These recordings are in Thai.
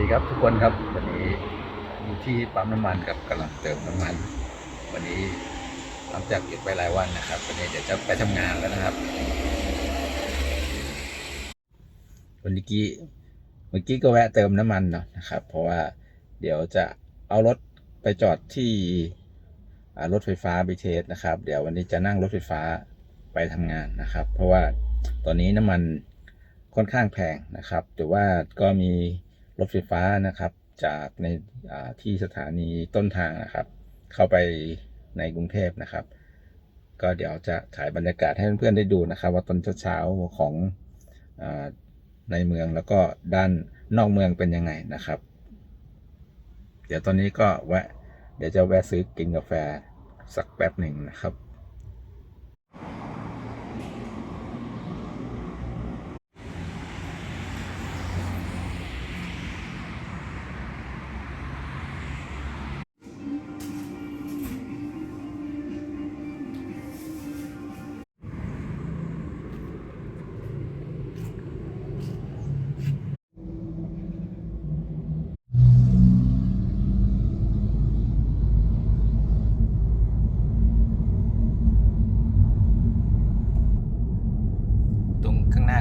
ดีครับทุกคนครับวันนี้อยู่ที่ปั๊มน้ำมันครับกำลังเติมน้ำมัน วันนี้หลังจากหยุดไปหลายวันนะครับ วันนี้เดี๋ยวจะไปทำงานแล้วนะครับ วันนี้กี้เมื่อกี้ก็แวะเติมน้ำมันเนาะนะครับ เพราะว่าเดี๋ยวจะเอารถไปจอดที่รถไฟฟ้าบีเทสนะครับ เดี๋ยววันนี้จะนั่งรถไฟฟ้าไปทำงานนะครับ เพราะว่าตอนนี้น้ำมันค่อนข้างแพงนะครับ แต่ว่าก็มี รถไฟฟ้านะครับ จากในที่สถานีต้นทางนะครับ เข้าไปในกรุงเทพนะครับ ก็เดี๋ยวจะถ่ายบรรยากาศให้เพื่อนๆได้ดูนะครับ ว่าตอนเช้าๆของอในเมืองแล้วก็ด้านนอกเมืองเป็นยังไงนะครับ เดี๋ยวตอนนี้ก็แวะเดี๋ยวจะแวะซื้อกินกาแฟสักแป๊บหนึ่งนะครับ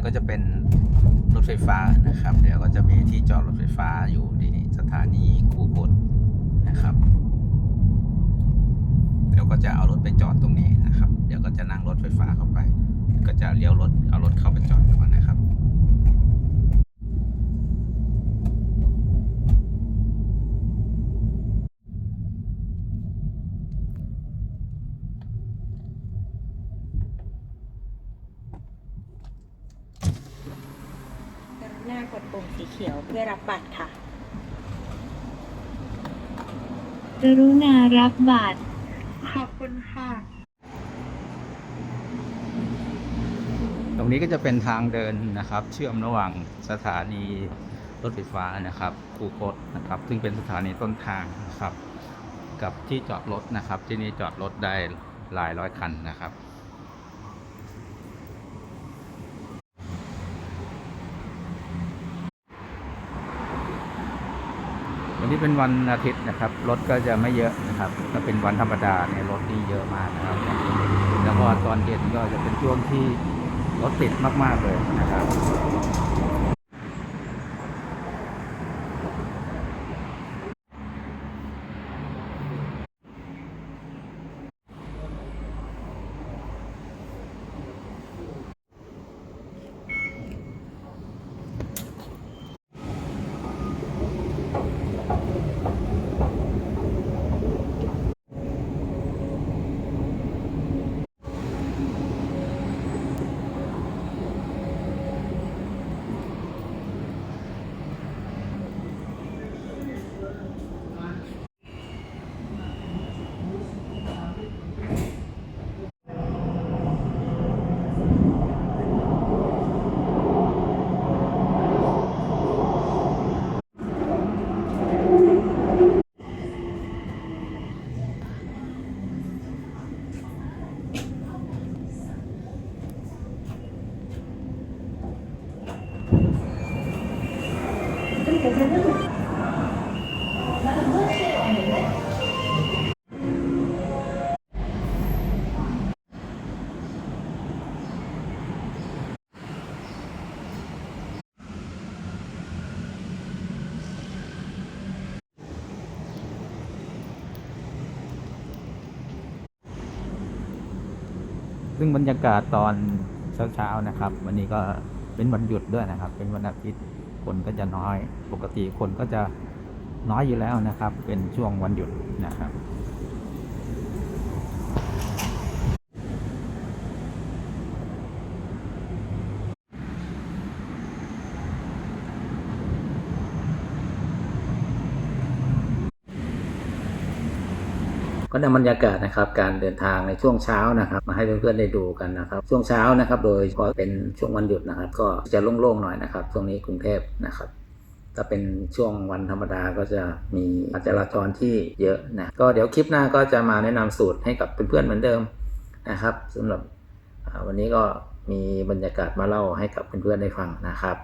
ก็จะเป็นรถไฟฟ้านะครับ เดี๋ยวก็จะมีที่จอดรถไฟฟ้าอยู่ที่สถานีคูคตนะครับ เดี๋ยวก็จะเอารถไปจอดตรงนี้นะครับ เดี๋ยวก็จะนั่งรถไฟฟ้าเข้าไป ก็จะเลี้ยวรถเอารถเข้าไปจอดก่อน นะครับกรุณากดปุ่มสีเขียวเพื่อรับบัตรค่ะ กรุณารับบัตร ขอบคุณค่ะ ตรงนี้ก็จะเป็นทางเดินนะครับ เชื่อมระหว่างสถานีรถไฟฟ้านะครับคูคตนะครับ ซึ่งเป็นสถานีต้นทางนะครับ กับที่จอดรถนะครับ ที่นี่จอดรถได้หลายร้อยคันนะครับ วันนี้เป็นวันอาทิตย์นะครับ รถก็จะไม่เยอะนะครับ ถ้าเป็นวันธรรมดาเนี่ยรถนี่เยอะมากนะครับ แล้วก็ตอนเย็นก็จะเป็นช่วงที่รถติดมากๆเลยนะครับ ซึ่งบรรยากาศตอนเช้าๆนะครับ วันนี้ก็เป็นวันหยุดด้วยนะครับ เป็นวันอาทิตย์ คนก็จะน้อย ปกติคนก็จะน้อยอยู่แล้วนะครับ เป็นช่วงวันหยุดนะครับ ก็นำบรรยากาศนะครับการเดินทางในช่วงเช้านะครับ มาให้เพื่อนๆได้ดูกันนะครับ ช่วงเช้านะครับ โดยเฉพาะเป็นช่วงวันหยุดนะครับ ก็จะโล่งๆหน่อยนะครับช่วงนี้กรุงเทพนะครับถ้าเป็นช่วงวันธรรมดาก็จะมีการจราจรที่เยอะนะก็เดี๋ยวคลิปหน้าก็จะมาแนะนำสูตรให้กับเพื่อนๆเหมือนเดิมนะครับสำหรับวันนี้ก็มีบรรยากาศมาเล่าให้กับเพื่อนๆได้ฟังนะครับ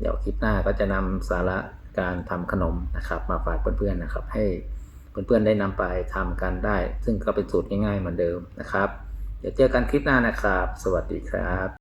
เดี๋ยวคลิปหน้าก็จะนำสาระการทำขนมนะครับ มาฝากเพื่อนๆนะครับ ให้ เพื่อนๆได้นำไปทำกันได้ ซึ่งก็เป็นสูตรง่ายๆเหมือนเดิมนะครับ เดี๋ยวเจอกันคลิปหน้านะครับ สวัสดีครับ